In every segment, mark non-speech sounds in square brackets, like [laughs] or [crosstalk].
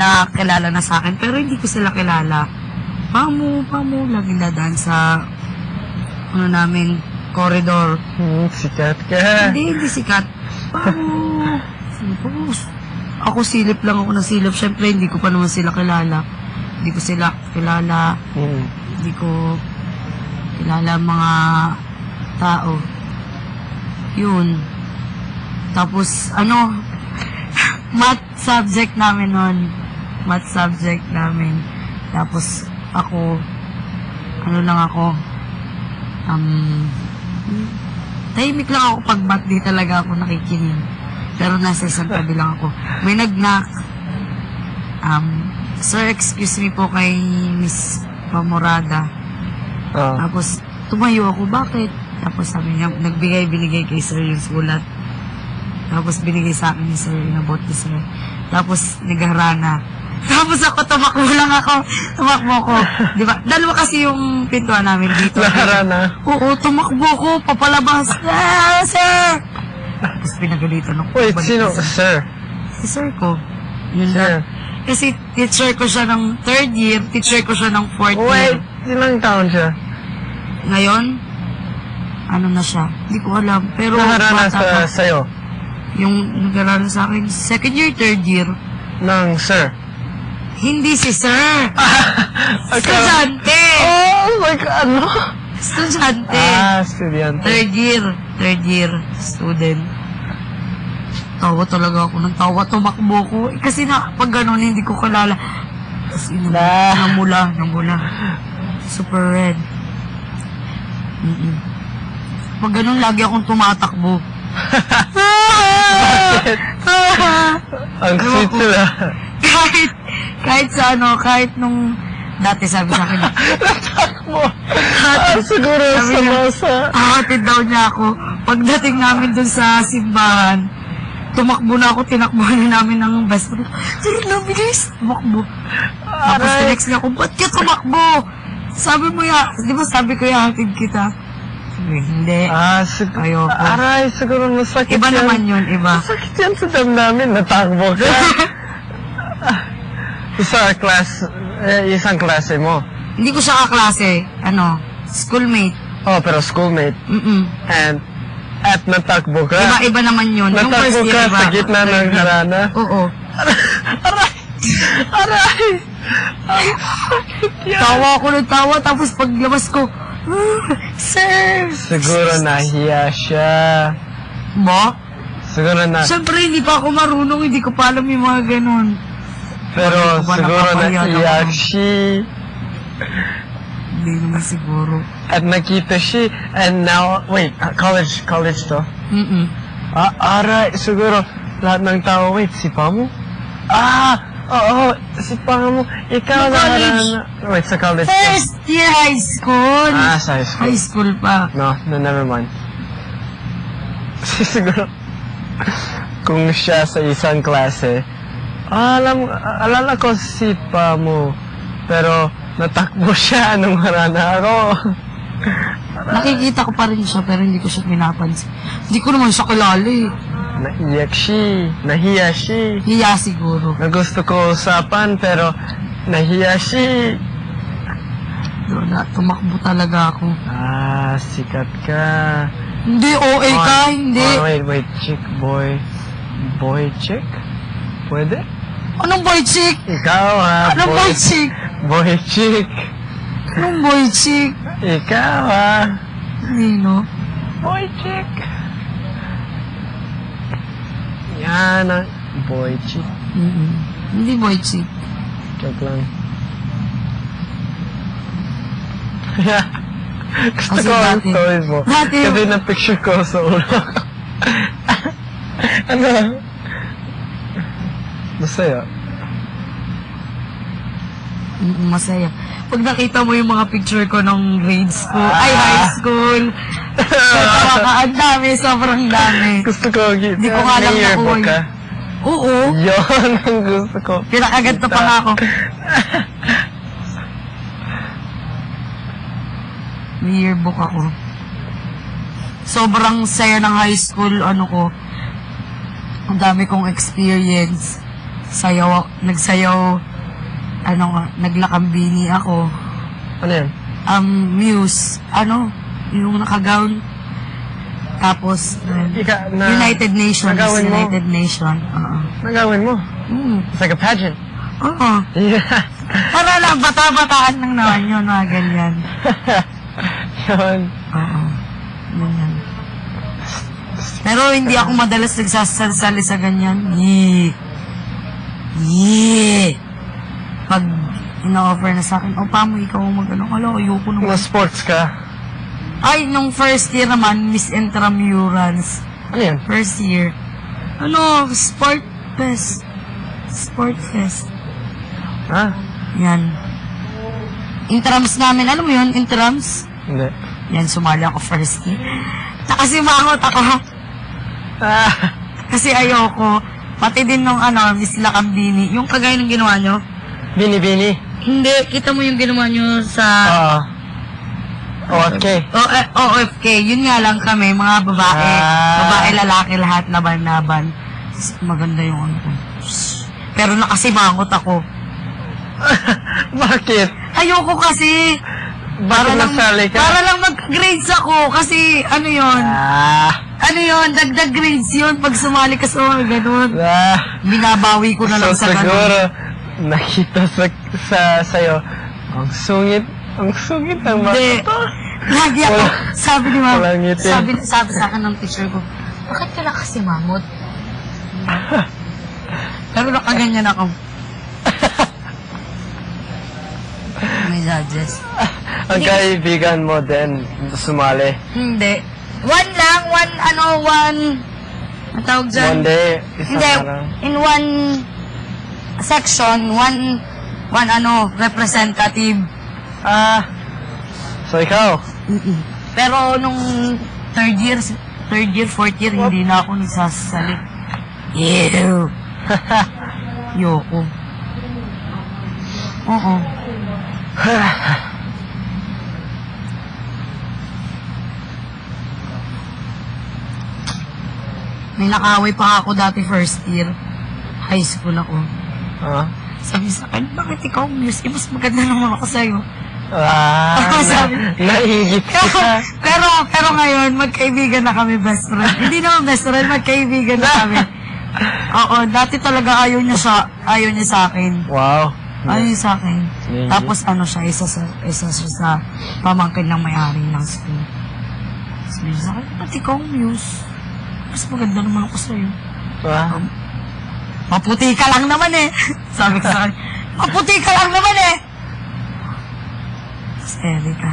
nakakilala na sa akin, pero hindi ko sila kilala. Pamu, pamu, lagi dadaan sa, ano namin, corridor. Hmm, sikat ka. Hindi, hindi sikat. Pamu, Tapos, ako silip lang ako na silip. Siyempre, hindi ko pa naman sila kilala. Hindi ko sila kilala. Hmm. Hindi ko kilala mga tao. Yun. Tapos, ano, [laughs] math subject namin nun. Math subject namin. Tapos, ako, ano lang ako, um, tahimik lang ako pag math, di talaga ako nakikinig. Pero nasa isang tabi lang ako. May nag-knock. Um, sir, excuse me po kay Miss Pamorada. Ah. Tapos, tumayo ako, bakit? Tapos sabi niya, nagbigay, binigay kay sir yung sulat. Tapos binigay sa akin ni sir, inabot ni sir. Tapos, nagharana. Tapos ako, tumakbo lang ako. Tumakbo ko. Di ba? Dalawa kasi yung pintuan namin dito. [laughs] Lahara na. Oo, tumakbo ko, papalabas. Ah, sir! Tapos pinagalitan ako. Wait, Balik sino? sa- Sir. Si sir ko. Yun Sir. lang. Kasi teacher ko siya ng third year, teacher ko siya ng fourth Wait, year. ilang taon siya? Ngayon, ano na siya? Hindi ko alam. Pero Lahara na bata sa, pa. sa'yo. Yung nag-aaral sa akin, second year, third year. Ng sir. Hindi si sir. [laughs] Estudyante. Oh my God, ano? Estudyante. Ah, estudyante. Third year. Third year student. Tawa talaga ako ng tawa. Tumakbo ko. Eh, kasi na, pag ganun, hindi ko kalala. Tapos ina, Na. namula, namula. Super red. Mm-mm. Pag ganun, lagi akong tumatakbo. [laughs] [laughs] Ang Ewan sweet ko. Kahit, sa ano, kahit nung, dati sabi sa akin, [laughs] Mo. Ah, siguro Sabi sa masa. Ahatid daw niya ako. Pagdating namin dun sa simbahan, tumakbo na ako, tinakbo na namin ng best friend. Sir, nabilis. Tumakbo. Tapos Aray. tinext niya ako, ba't ka tumakbo? Sabi mo ya, di ba sabi ko yahatid kita? Sabi, hindi. Ah, sig- Ayoko. Aray, siguro masakit iba yan. naman yun, iba. Masakit yan sa damdamin. Natakbo ka. [laughs] Isa class, eh, isang klase mo. hindi ko siya kaklase. Ano, schoolmate. Oh, pero schoolmate. Mm-mm. And, at natakbo ka. Iba-iba naman yun. Yung first Natakbo year, ka iba. sa gitna ng harana. Oo. [laughs] Aray! Aray! Tawa ako ng tawa, tapos paglabas ko, "Ah, Sir! Siguro nahiya siya. Ba? Siguro na, Siyempre, hindi pa ako marunong, hindi ko pa alam yung mga ganun. Pero Hindi ko ba siguro napapahiya naiyak naman? Hindi naman siguro. At nakita siya. And now, wait, ah, college, college to. Mm-mm. Ah, aray, siguro, lahat ng tao, wait, si Pamo? Ah, oo, si Pamo, ikaw Sa na college. Wait, sa college to. First year high school! Ah, sa high school. High school pa. No, no, never mind. [laughs] siguro, kung siya sa isang klase, alam, alala ko si Pamo, pero natakbo siya [laughs] nung harana ako. [laughs] Nakikita ko pa rin siya, pero hindi ko siya pinapansin. Hindi ko naman siya kilala eh. Naiyak siya, nahiya siya. Hiya siguro. na gusto ko usapan pero nahiya siya. Wala, tumakbo talaga ako. Ah, sikat ka. Hindi, OA ka, hindi. Oh, wait, wait, chick boy. Boy chick? Pwede? Anong boy chick? Ikaw ha, Anong boy chick? Boy chick. Anong boy chick? Ikaw ha. Hindi, no? Boy chick. Yan ang boy chick. Mm-mm. Hindi boy chick. Joke lang. [laughs] Gusto Kasi ko ang toys mo. dati- Kasi na-picture ko sa ulo [laughs] ano? Masaya. Mm, masaya. Pag nakita mo yung mga picture ko nung grade school, ay high school, [laughs] tawa ka, ang dami, sobrang dami. Gusto ko, Di ko nga alam na ka. Oo, Yun ang gusto ko. pinakaganto pa nga ako. May [laughs] yearbook ako. Sobrang saya ng high school, ano ko. Ang dami kong experience. sayaw, nagsayaw, ano nga, naglakambini ako. Ano yan? Um, Muse, ano, yung nakagown. Tapos, uh, Ika, na, United Nations, nagawin mo? United Nation. Oo. Nagawin mo. Mm. It's like a pageant. Oo. Yeah. Para lang, bata-bataan lang naman yun, mga ganyan. [laughs] Yun. Oo. Ganyan. Pero hindi ako madalas nagsasalsali sa ganyan. Yee. Yee. Pag ina-offer na sa akin, o pa mo ikaw ang mag-ano, ala, ayoko naman. Sports ka. Ay, nung first year naman, Miss Intramurals. Ano yan? First year. Ano, sport fest. Sport fest. Ha? Yan. Intrams namin, alam mo yun, intrams? Hindi. Yan, sumali ako first year. Nakasimangot ako. Ah. Kasi ayoko. Pati din nung ano, Miss Lakambini. Yung kagaya ng ginawa nyo. Bini-bini. Hindi, kita mo yung ginawa nyo sa Oo. OFK. o, eh, OFK. Yun nga lang kami, mga babae. Ah. Babae, lalaki, lahat, laban-laban. Maganda yung ano ko. Pero nakasimangot ako. [laughs] Bakit? Ayoko kasi. Bakit nasali ka? Para lang mag-grades ako. Kasi, ano yon Ah. Ano yon Dagdag grades yun pag sumali ka sa mga ganun. Ah. Binabawi ko na lang so, sa ganun. siguro, nakita sa, sa, sa'yo, ang sungit, ang sungit ng mga Hindi. to. Lagi ako, Wala- sabi ni ma'am, walang ngiti. sabi, sabi sa akin ng teacher ko, bakit ka na kasi mamot? [laughs] Pero nakaganyan ako. May judges. Ang kaibigan mo din, sumali. Hindi. One lang, one, ano, one, ang tawag dyan? One day, isang Hindi, araw. in one section, one, one, ano, representative. Ah. So, ikaw? Pero nung third year, third year, fourth year, hindi na ako nagsasali. Ew. [laughs] Yoko. Oo. [laughs] May nakaway pa ako dati first year. High school ako. Ah. Sabi sa akin, bakit ikaw muse? Eh, mas maganda naman ako sa'yo. Ah, [laughs] Sabi- na, naingit ka. pero, pero ngayon, magkaibigan na kami best friend. Hindi naman best friend, magkaibigan na kami. Oo, dati talaga ayaw niya sa, ayaw niya sa akin. Wow. Ayaw niya sa akin. Hindi. Tapos ano siya, isa sa, isa siya sa pamangkin ng may-ari ng school. Sabi niya sa akin, ba't ikaw muse? Mas maganda naman ako sa'yo. Ah. Maputi ka lang naman eh. [laughs] Sabi ko sa akin, maputi ka lang naman eh. Steady ka.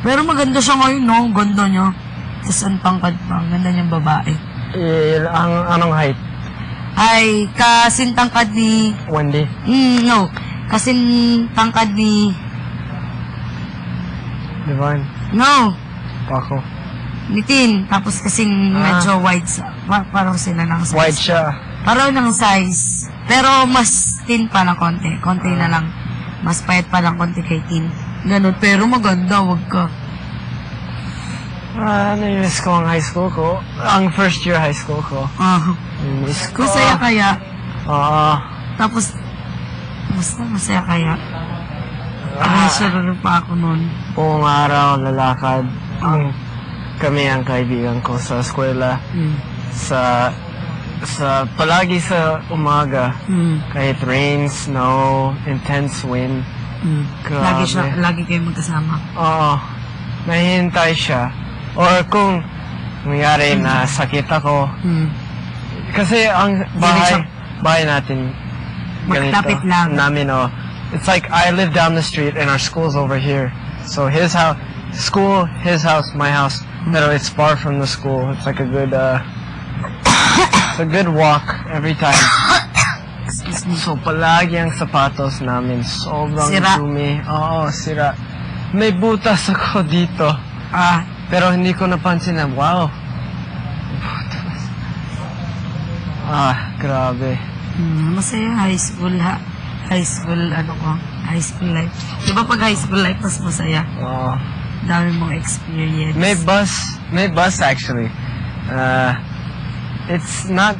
Pero maganda siya ngayon, no? Ganda niya. Tapos ang tangkad pa. Ang ganda niyang babae. Il, ang, anong height? Ay, kasintangkad ni... Wendy. Mm, no. Kasintangkad ni... Divine. No. Ako. Ni Tin. Tapos kasing Ah. medyo wide sa... Pa, parang sila ng size. White siya. Parang ng size. Pero mas thin pa ng konti. Konti na lang. Mas payat pa ng konti kay tin. Ganun. Pero maganda, wag ka. Ah, namiss ko ang high school ko. Ang first year high school ko. Ah. Namiss ko. Masaya kaya. Oo. Tapos, basta masaya kaya. Ah. Ah. pa ako nun. Buong araw, lalakad. Ang, kami ang kaibigan ko sa eskwela. Mm. Sa, sa, palagi sa umaga. Mm. Kahit rain, snow, intense wind. Mm. Grabe. Lagi siya, lagi kayo magkasama. Oo. Nahihintay siya. Or kung nangyari na sakit ako. Mm. Kasi ang bahay, bahay natin ganito. Magkapit lang. Namin, oh. It's like I live down the street and our school's over here. So his house, school, his house, my house. Pero it's far from the school. It's like a good, uh, it's a good walk every time. So palagi ang sapatos namin sobrang Sira. dumi. Oo, sira. May butas ako dito. Ah, Pero hindi ko napansin na, wow. Ah, grabe. mm, masaya high school ha. High school, ano ko, high school life. Di ba pag high school life, mas masaya? Oo. Dami mong experience. May bus, may bus actually. Uh, it's not